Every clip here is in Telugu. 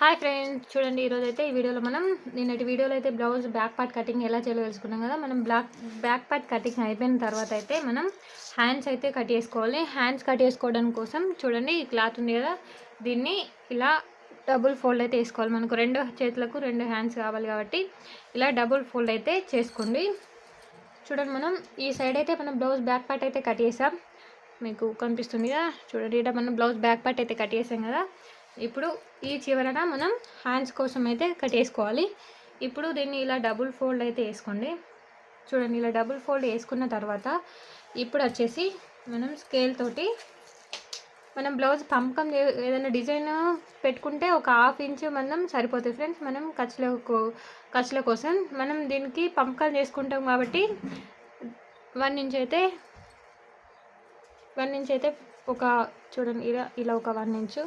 హాయ్ ఫ్రెండ్స్ చూడండి ఈరోజు అయితే ఈ వీడియోలో మనం నిన్నటి వీడియోలో అయితే బ్లౌజ్ బ్యాక్ పార్ట్ కటింగ్ ఎలా చేయాలో తెలుసుకున్నాం కదా. మనం బ్లాక్ బ్యాక్ పార్ట్ కటింగ్ అయిపోయిన తర్వాత అయితే మనం హ్యాండ్స్ అయితే కట్ చేసుకోవాలి. హ్యాండ్స్ కట్ చేసుకోవడం కోసం చూడండి ఈ క్లాత్ ఉంది కదా దీన్ని ఇలా డబుల్ ఫోల్డ్ అయితే వేసుకోవాలి. మనకు రెండు చేతులకు రెండు హ్యాండ్స్ కావాలి కాబట్టి ఇలా డబుల్ ఫోల్డ్ అయితే చేసుకోండి. చూడండి మనం ఈ సైడ్ అయితే మనం బ్లౌజ్ బ్యాక్ పార్ట్ అయితే కట్ చేసాం. మీకు కనిపిస్తుంది కదా చూడండి ఇక్కడ మనం బ్లౌజ్ బ్యాక్ పార్ట్ అయితే కట్ చేసాం కదా. ఇప్పుడు ఈ చివరన మనం హ్యాండ్స్ కోసం అయితే కట్ వేసుకోవాలి ఇప్పుడు దీన్ని ఇలా డబుల్ ఫోల్డ్ అయితే వేసుకోండి. చూడండి ఇలా డబుల్ ఫోల్డ్ వేసుకున్న తర్వాత ఇప్పుడు వచ్చేసి మనం స్కేల్ తోటి మనం బ్లౌజ్ పంపకం ఏదైనా డిజైన్ పెట్టుకుంటే ఒక హాఫ్ ఇంచ్ మనం సరిపోతుంది ఫ్రెండ్స్ మనం ఖర్చుల కో- ఖర్చుల కోసం మనం దీనికి పంపకం చేసుకుంటాం కాబట్టి వన్ ఇంచ్ అయితే వన్ ఇంచ్ అయితే ఒక చూడండి ఇలా ఇలా ఒక వన్ ఇంచు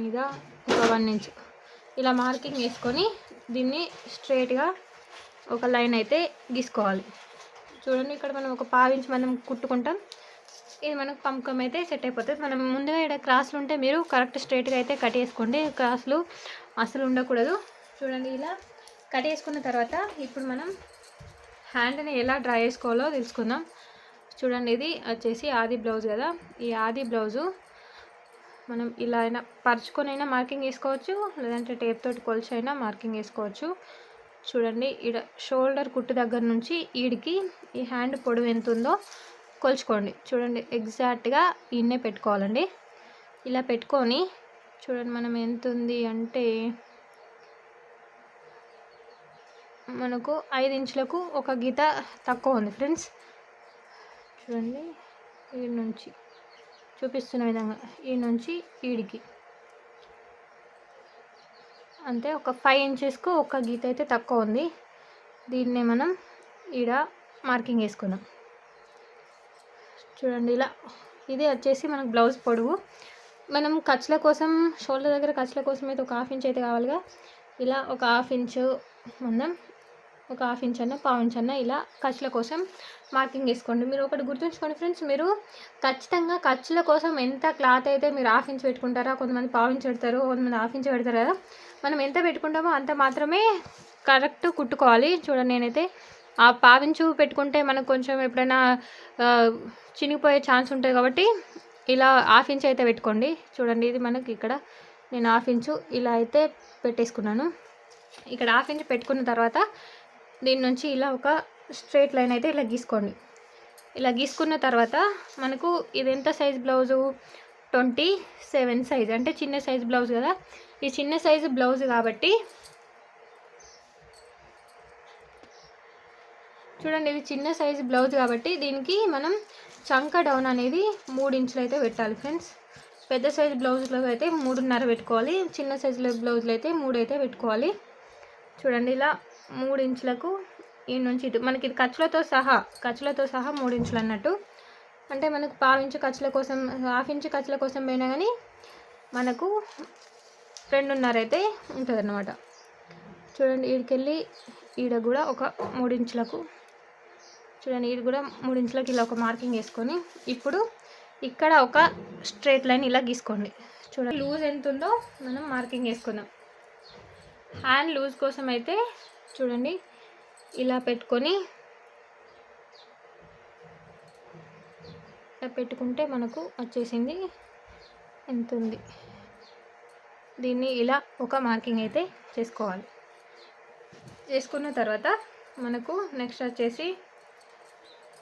మీద ఒక వన్ ఇంచ్. ఇలా మార్కింగ్ వేసుకొని దీన్ని స్ట్రైట్గా ఒక లైన్ అయితే గీసుకోవాలి. చూడండి ఇక్కడ మనం ఒక పావించి మనం కుట్టుకుంటాం. ఇది మనకు పంపకం అయితే సెట్ అయిపోతుంది. మనం ముందుగా ఇక్కడ క్రాస్లు ఉంటే మీరు కరెక్ట్ స్ట్రైట్గా అయితే కట్ చేసుకోండి. క్రాస్లు అసలు ఉండకూడదు. చూడండి ఇలా కట్ చేసుకున్న తర్వాత ఇప్పుడు మనం హ్యాండ్ని ఎలా డ్రా చేసుకోవాలో తెలుసుకుందాం. చూడండి ఇది వచ్చేసి ఆది బ్లౌజ్ కదా. ఈ ఆది బ్లౌజు మనం ఇలా అయినా పరుచుకొని అయినా మార్కింగ్ వేసుకోవచ్చు లేదంటే టేప్ తోటి కొలిచి అయినా మార్కింగ్ వేసుకోవచ్చు. చూడండి ఈడ షోల్డర్ కుట్టు దగ్గర నుంచి ఈడికి ఈ హ్యాండ్ పొడవు ఎంత ఉందో కొలుచుకోండి. చూడండి ఎగ్జాక్ట్గా ఈయన్నే పెట్టుకోవాలండి. ఇలా పెట్టుకొని చూడండి మనం ఎంత ఉంది అంటే మనకు ఐదు ఇంచులకు ఒక గీత తక్కువ ఉంది ఫ్రెండ్స్. చూడండి ఈ నుంచి చూపిస్తున్న విధంగా ఈ నుంచి ఈడికి. అంతే ఒక ఫైవ్ ఇంచెస్కు ఒక గీత అయితే తక్కువ ఉంది. దీన్నే మనం ఈడ మార్కింగ్ వేసుకున్నాం చూడండి ఇలా ఇది వచ్చేసి మనకు బ్లౌజ్ పొడవు మనం ఖర్చుల కోసం షోల్డర్ దగ్గర ఖర్చుల కోసం అయితే ఒక హాఫ్ ఇంచ్ అయితే కావాలిగా. ఇలా ఒక హాఫ్ ఇంచు మందం ఒక హాఫ్ ఇంచ్ అన్న పావు ఇంచ్ అన్న ఇలా ఖర్చుల కోసం మార్కింగ్ వేసుకోండి. మీరు ఒకటి గుర్తుంచుకోండి ఫ్రెండ్స్ మీరు ఖచ్చితంగా ఖర్చుల కోసం ఎంత క్లాత్ అయితే మీరు హాఫ్ ఇంచ్ పెట్టుకుంటారా కొంతమంది పావు ఇంచ్ పెడతారు కొంతమంది హాఫ్ ఇంచ్ పెడతారు కదా మనం ఎంత పెట్టుకుంటామో అంత మాత్రమే కరెక్ట్ కుట్టుకోవాలి. చూడండి నేనైతే ఆ పావించు పెట్టుకుంటే మనకు కొంచెం ఎప్పుడైనా చినిగిపోయే ఛాన్స్ ఉంటుంది కాబట్టి ఇలా హాఫ్ ఇంచ్ అయితే పెట్టుకోండి. చూడండి ఇది మనకి ఇక్కడ నేను హాఫ్ ఇంచు ఇలా అయితే పెట్టేసుకున్నాను. ఇక్కడ హాఫ్ ఇంచ్ పెట్టుకున్న తర్వాత దీని నుంచి ఇలా ఒక స్ట్రైట్ లైన్ అయితే ఇలా గీసుకోండి. ఇలా గీసుకున్న తర్వాత మనకు ఇది ఎంత size blouse? Twenty seven size. అంటే చిన్న సైజ్ బ్లౌజ్ కదా. ఈ చిన్న సైజు బ్లౌజ్ కాబట్టి చూడండి ఇది చిన్న సైజు బ్లౌజ్ కాబట్టి దీనికి మనం చంక డౌన్ అనేది మూడు ఇంచులు అయితే పెట్టాలి ఫ్రెండ్స్. పెద్ద సైజు బ్లౌజ్లో అయితే మూడున్నర పెట్టుకోవాలి. చిన్న సైజులో బ్లౌజ్లో అయితే మూడు అయితే పెట్టుకోవాలి. చూడండి ఇలా మూడు ఇంచులకు ఈ నుంచి ఇటు. మనకి ఇది ఖర్చులతో సహా ఖర్చులతో సహా మూడు ఇంచులు అన్నట్టు. అంటే మనకు పావు ఇంచు ఖర్చుల కోసం హాఫ్ ఇంచు ఖర్చుల కోసం పోయినా కానీ మనకు రెండున్నర అయితే ఉంటుంది అన్నమాట చూడండి ఈడికెళ్ళి ఈడ కూడా ఒక మూడు ఇంచులకు చూడండి ఈడ కూడా మూడు ఇంచులకు ఇలా ఒక మార్కింగ్ వేసుకొని ఇప్పుడు ఇక్కడ ఒక స్ట్రేట్ లైన్ ఇలా గీసుకోండి. చూడండి లూజ్ ఎంత ఉందో మనం మార్కింగ్ వేసుకుందాం. హ్యాండ్ లూజ్ కోసం అయితే చూడండి. ఇలా పెట్టుకొని ఇలా పెట్టుకుంటే మనకు వచ్చేసింది. ఎంత ఉంది? దీన్ని ఇలా ఒక మార్కింగ్ అయితే చేసుకోవాలి. చేసుకున్న తర్వాత మనకు నెక్స్ట్ వచ్చేసి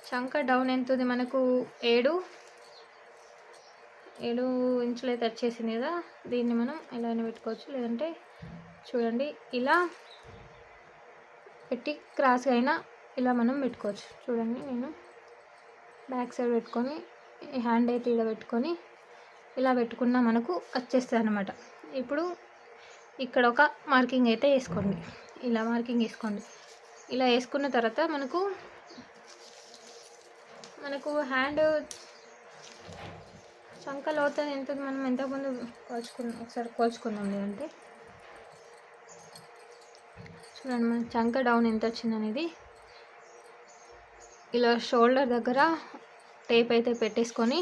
చంక డౌన్ ఎంత ఉంది? మనకు ఏడు. ఏడు ఇంచులు అయితే వచ్చేసింది కదా. దీన్ని మనం ఇలానే పెట్టుకోవచ్చు. లేదంటే చూడండి ఇలా పెట్టి క్రాస్గా అయినా ఇలా మనం పెట్టుకోవచ్చు. చూడండి నేను బ్యాక్ సైడ్ పెట్టుకొని హ్యాండ్ అయితే ఇలా పెట్టుకొని ఇలా పెట్టుకున్నా మనకు వచ్చేస్తుంది అనమాట ఇప్పుడు ఇక్కడ ఒక మార్కింగ్ అయితే వేసుకోండి. ఇలా మార్కింగ్ వేసుకోండి. ఇలా వేసుకున్న తర్వాత మనకు మనకు హ్యాండ్ చంక అవుతుంది ఎంత మనం ఎంతకుముందు కోల్చుకున్నాం ఒకసారి కోల్చుకుందాం లేదంటే. చూడండి మన చంక డౌన్ ఎంత వచ్చింది అనేది. ఇలా షోల్డర్ దగ్గర టేప్ అయితే పెట్టేసుకొని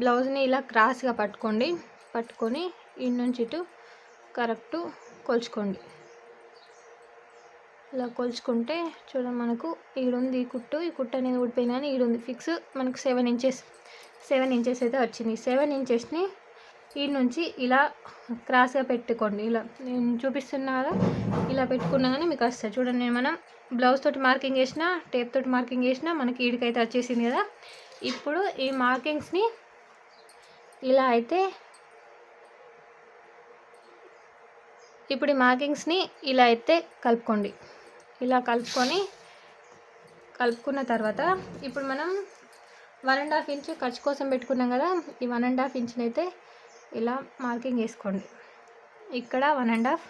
బ్లౌజ్ని ఇలా క్రాస్గా పట్టుకోండి. పట్టుకొని ఇటు నుంచి ఇటు కరెక్ట్ కొలుచుకోండి. ఇలా కొలుచుకుంటే చూడండి మనకు ఈడుంది ఈ కుట్టు ఈ కుట్టు అనేది ఊడిపోయింది కానీ ఈడుంది. ఫిక్స్ మనకు సెవెన్ ఇంచెస్ సెవెన్ ఇంచెస్ అయితే వచ్చింది. సెవెన్ ఇంచెస్ని ఈ నుంచి ఇలా క్రాస్గా పెట్టుకోండి. ఇలా నేను చూపిస్తున్నా కదా ఇలా పెట్టుకున్నా కానీ మీకు వస్తుంది. చూడండి మనం బ్లౌజ్ తోటి మార్కింగ్ చేసిన టేప్ తోటి మార్కింగ్ చేసిన మనకి ఈడికైతే వచ్చేసింది కదా. ఇప్పుడు ఈ మార్కింగ్స్ని ఇలా అయితే ఇప్పుడు ఈ మార్కింగ్స్ని ఇలా అయితే కలుపుకోండి. ఇలా కలుపుకొని కలుపుకున్న తర్వాత ఇప్పుడు మనం వన్ అండ్ హాఫ్ ఇంచ్ ఖర్చు కోసం పెట్టుకున్నాం కదా ఈ వన్ అండ్ హాఫ్ ఇంచ్ని అయితే ఇలా మార్కింగ్ వేసుకోండి ఇక్కడ వన్ అండ్ హాఫ్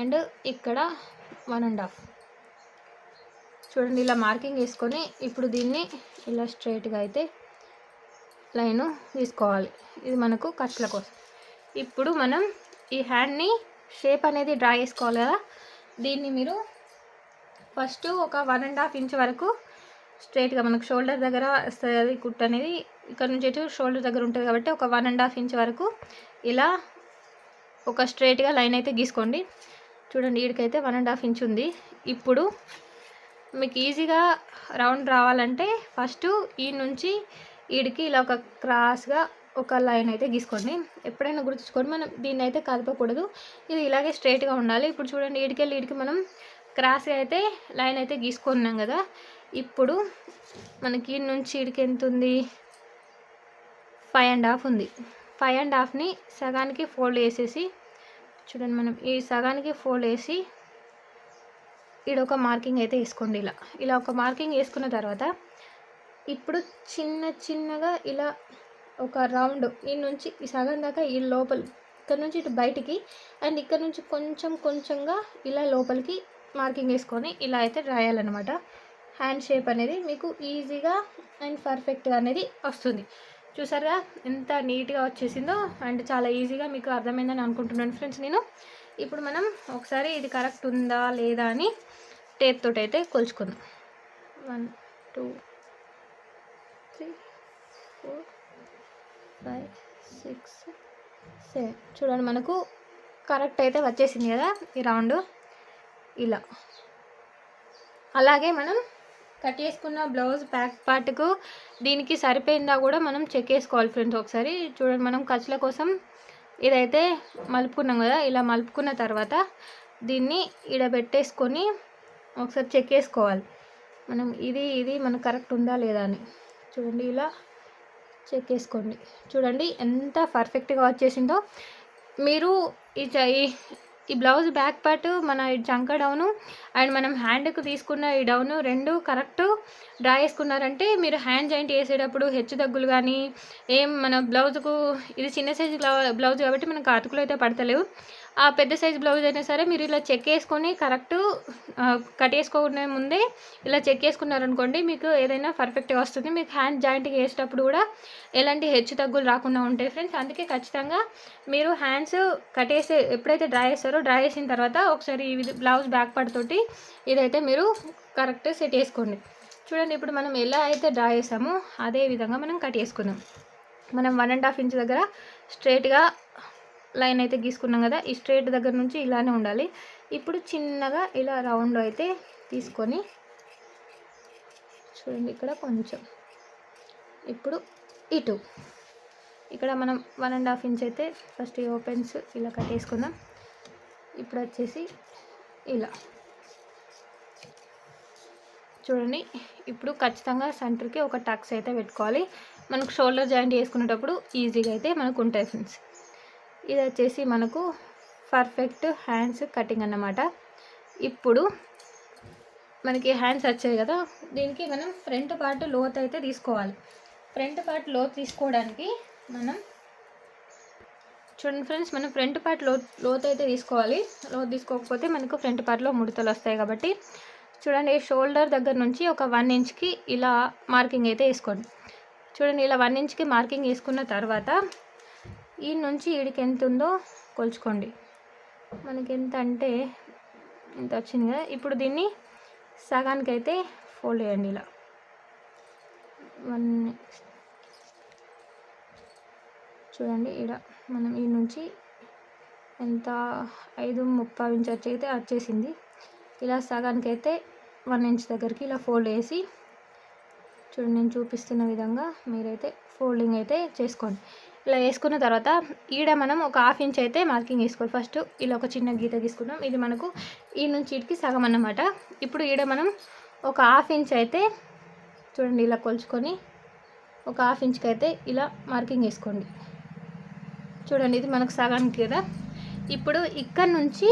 అండ్ ఇక్కడ వన్ అండ్ హాఫ్. చూడండి ఇలా మార్కింగ్ వేసుకొని ఇప్పుడు దీన్ని ఇలా స్ట్రైట్గా అయితే లైను తీసుకోవాలి. ఇది మనకు ఖర్చుల కోసం. ఇప్పుడు మనం ఈ హ్యాండ్ని షేప్ అనేది డ్రా చేసుకోవాలి కదా. దీన్ని మీరు ఫస్ట్ ఒక వన్ అండ్ హాఫ్ ఇంచ్ వరకు స్ట్రైట్గా మనకు షోల్డర్ దగ్గర వస్తుంది కుట్ అనేది ఇక్కడ నుంచి ఇటు షోల్డర్ దగ్గర ఉంటుంది కాబట్టి ఒక వన్ అండ్ హాఫ్ ఇంచ్ వరకు ఇలా ఒక స్ట్రైట్గా లైన్ అయితే గీసుకోండి. చూడండి వీడికైతే వన్ అండ్ హాఫ్ ఇంచ్ ఉంది. ఇప్పుడు మీకు ఈజీగా రౌండ్ రావాలంటే ఫస్ట్ ఈ నుంచి వీడికి ఇలా ఒక క్రాస్గా ఒక లైన్ అయితే గీసుకోండి. ఎప్పుడైనా గుర్తుంచుకొని మనం దీన్ని అయితే కలపకూడదు ఇది ఇలాగే స్ట్రైట్గా ఉండాలి. ఇప్పుడు చూడండి వీడికెళ్ళి వీడికి మనం క్రాస్గా అయితే లైన్ అయితే గీసుకున్నాం కదా. ఇప్పుడు మనకి నుంచి ఇడికి ఎంత ఉంది ఫైవ్ అండ్ హాఫ్ ఉంది ఫైవ్ అండ్ హాఫ్ని సగానికి ఫోల్డ్ వేసేసి చూడండి మనం ఈ సగానికి ఫోల్డ్ వేసి ఈడ ఒక మార్కింగ్ అయితే వేసుకోండి ఇలా. ఇలా ఒక మార్కింగ్ వేసుకున్న తర్వాత ఇప్పుడు చిన్న చిన్నగా ఇలా ఒక రౌండ్ ఈ నుంచి ఈ సగం దాకా ఈ లోపల ఇక్కడ నుంచి ఇటు బయటికి అండ్ ఇక్కడ నుంచి కొంచెం కొంచెంగా ఇలా లోపలికి మార్కింగ్ వేసుకొని ఇలా అయితే రాయాలన్నమాట. హ్యాండ్ షేప్ అనేది మీకు ఈజీగా అండ్ పర్ఫెక్ట్గా అనేది వస్తుంది. చూసారుగా ఎంత నీట్గా వచ్చేసిందో అండ్ చాలా ఈజీగా మీకు అర్థమైందని అనుకుంటున్నాను ఫ్రెండ్స్ నేను. ఇప్పుడు మనం ఒకసారి ఇది కరెక్ట్ ఉందా లేదా అని టేప్ తోటి అయితే కొలుచుకుందాం. One two three four five six seven చూడండి మనకు కరెక్ట్ అయితే వచ్చేసింది కదా ఈ రౌండ్ ఇలా. అలాగే మనం కట్ చేసుకున్న బ్లౌజ్ బ్యాక్ పార్ట్కు దీనికి సరిపోయిందా కూడా మనం చెక్ చేసుకోవాలి ఫ్రెండ్స్ ఒకసారి. చూడండి మనం ఖర్చుల కోసం ఇదైతే మలుపుకున్నాం కదా ఇలా మలుపుకున్న తర్వాత దీన్ని ఈడ పెట్టేసుకొని ఒకసారి చెక్ చేసుకోవాలి. మనం ఇది ఇది మనకు కరెక్ట్ ఉందా లేదా అని. చూడండి ఇలా చెక్ చేసుకోండి. చూడండి ఎంత పర్ఫెక్ట్గా వచ్చేసిందో మీరు ఈ చ- ఈ- బ్లౌజ్ బ్యాక్ పార్ట్ మన ఈ చంక డౌను అండ్ మనం హ్యాండ్కు తీసుకున్న ఈ డౌను రెండు కరెక్ట్ డ్రా చేసుకున్నారంటే మీరు హ్యాండ్ జాయింట్ వేసేటప్పుడు హెచ్చు తగ్గులు కానీ ఏం మన బ్లౌజ్కు ఇది చిన్న సైజు బ్లౌజ్ కాబట్టి మనకు అతుకులు అయితే పడతలేవు. ఆ పెద్ద సైజ్ బ్లౌజ్ అయినా సరే మీరు ఇలా చెక్ వేసుకొని కరెక్ట్ కట్ వేసుకోకుండా ముందే ఇలా చెక్ వేసుకున్నారనుకోండి మీకు ఏదైనా పర్ఫెక్ట్గా వస్తుంది. మీకు హ్యాండ్ జాయింట్కి వేసేటప్పుడు కూడా ఎలాంటి హెచ్చు తగ్గులు రాకుండా ఉంటాయి ఫ్రెండ్స్. అందుకే ఖచ్చితంగా మీరు హ్యాండ్స్ కట్ వేసే ఎప్పుడైతే డ్రై చేస్తారో డ్రై చేసిన తర్వాత ఒకసారి ఈ బ్లౌజ్ బ్యాక్ పార్ట్ తోటి ఇదైతే మీరు కరెక్ట్ సెట్ చేసుకోండి చూడండి ఇప్పుడు మనం ఎలా అయితే డ్రా చేసామో అదే విధంగా మనం కట్ చేసుకుందాం మనం వన్ అండ్ హాఫ్ ఇంచ్ దగ్గర స్ట్రైట్గా లైన్ అయితే గీసుకున్నాం కదా ఈ స్ట్రేట్ దగ్గర నుంచి ఇలానే ఉండాలి. ఇప్పుడు చిన్నగా ఇలా రౌండ్ అయితే తీసుకొని చూడండి ఇక్కడ కొంచెం. ఇప్పుడు ఇటు. ఇక్కడ మనం వన్ అండ్ హాఫ్ ఇంచ్ అయితే ఫస్ట్ ఈ ఓపెన్స్ ఇలా కట్టేసుకుందాం. ఇప్పుడు వచ్చేసి ఇలా. చూడండి ఇప్పుడు ఖచ్చితంగా సెంటర్కి ఒక టక్స్ అయితే పెట్టుకోవాలి. మనకు షోల్డర్ జాయింట్ చేసుకునేటప్పుడు ఈజీగా అయితే మనకు ఉంటాయి ఫ్రెండ్స్. ఇది వచ్చేసి మనకు పర్ఫెక్ట్ హ్యాండ్స్ కటింగ్ అన్నమాట. ఇప్పుడు మనకి హ్యాండ్స్ వచ్చాయి కదా దీనికి మనం ఫ్రంట్ పార్ట్ లోత్ అయితే తీసుకోవాలి. ఫ్రంట్ పార్ట్ లోత్ తీసుకోవడానికి మనం చూడండి ఫ్రెండ్స్ మనం ఫ్రంట్ పార్ట్లో లోత్ అయితే తీసుకోవాలి. లోత్ తీసుకోకపోతే మనకు ఫ్రంట్ పార్ట్లో ముడతలు వస్తాయి కాబట్టి చూడండి షోల్డర్ దగ్గర నుంచి ఒక వన్ ఇంచ్కి ఇలా మార్కింగ్ అయితే వేసుకోండి. చూడండి ఇలా వన్ ఇంచ్కి మార్కింగ్ వేసుకున్న తర్వాత ఈ నుంచి ఈడికి ఎంత ఉందో కొలుచుకోండి. మనకి ఎంత అంటే ఇంత వచ్చింది కదా. ఇప్పుడు దీన్ని సగానికి అయితే ఫోల్డ్ చేయండి ఇలా. వన్ చూడండి ఈడ మనం ఈ నుంచి ఎంత? ఐదు ముప్పై ఇంచ్ వచ్చి అయితే వచ్చేసింది. ఇలా సగానికి అయితే వన్ ఇంచ్ దగ్గరికి ఇలా ఫోల్డ్ వేసి చూడండి నేను చూపిస్తున్న విధంగా మీరైతే ఫోల్డింగ్ అయితే చేసుకోండి. ఇలా వేసుకున్న తర్వాత ఈడ మనం ఒక హాఫ్ ఇంచ్ అయితే మార్కింగ్ వేసుకోవాలి ఫస్ట్ ఇలా ఒక చిన్న గీత గీసుకున్నాం ఇది మనకు ఈ నుంచి ఇటుకి సగం అన్నమాట. ఇప్పుడు ఈడ మనం ఒక హాఫ్ ఇంచ్ అయితే చూడండి ఇలా కొలుచుకొని ఒక హాఫ్ ఇంచ్కి అయితే ఇలా మార్కింగ్ వేసుకోండి చూడండి ఇది మనకు సగానికి కదా. ఇప్పుడు ఇక్కడ నుంచి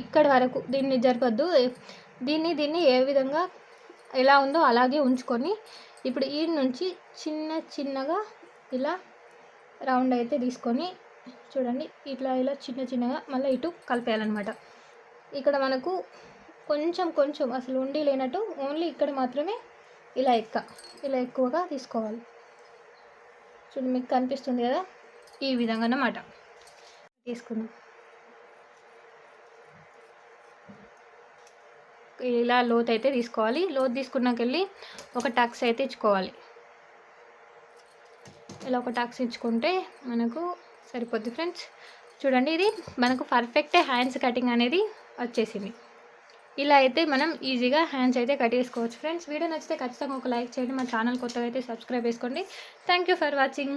ఇక్కడ వరకు దీన్ని జరపద్దు. దీన్ని దీన్ని ఏ విధంగా ఎలా ఉందో అలాగే ఉంచుకొని ఇప్పుడు ఈ నుంచి చిన్న చిన్నగా ఇలా రౌండ్ అయితే తీసుకొని చూడండి ఇట్లా ఇలా చిన్న చిన్నగా మళ్ళీ ఇటు కలిపేయాలన్నమాట. ఇక్కడ మనకు కొంచెం కొంచెం అసలు ఉండి లేనట్టు ఓన్లీ ఇక్కడ మాత్రమే ఇలా ఎక్క ఇలా ఎక్కువగా తీసుకోవాలి. చూడండి మీకు కనిపిస్తుంది కదా ఈ విధంగా అన్నమాట. తీసుకుందాం. ఇలా లోత్ అయితే తీసుకోవాలి. లోత్ తీసుకున్నాకెళ్ళి ఒక టక్స్ అయితే ఇచ్చుకోవాలి. ఇలా ఒక టాక్స్ ఇచ్చుకుంటే మనకు సరిపోద్ది ఫ్రెండ్స్ చూడండి ఇది మనకు పర్ఫెక్ట్ హ్యాండ్స్ కటింగ్ అనేది వచ్చేసింది. ఇలా అయితే మనం ఈజీగా హ్యాండ్స్ అయితే కట్ చేసుకోవచ్చు ఫ్రెండ్స్ వీడియో నచ్చితే ఖచ్చితంగా ఒక లైక్ చేయండి. మా ఛానల్ కొత్తగా అయితే సబ్స్క్రైబ్ చేసుకోండి. Thank you for watching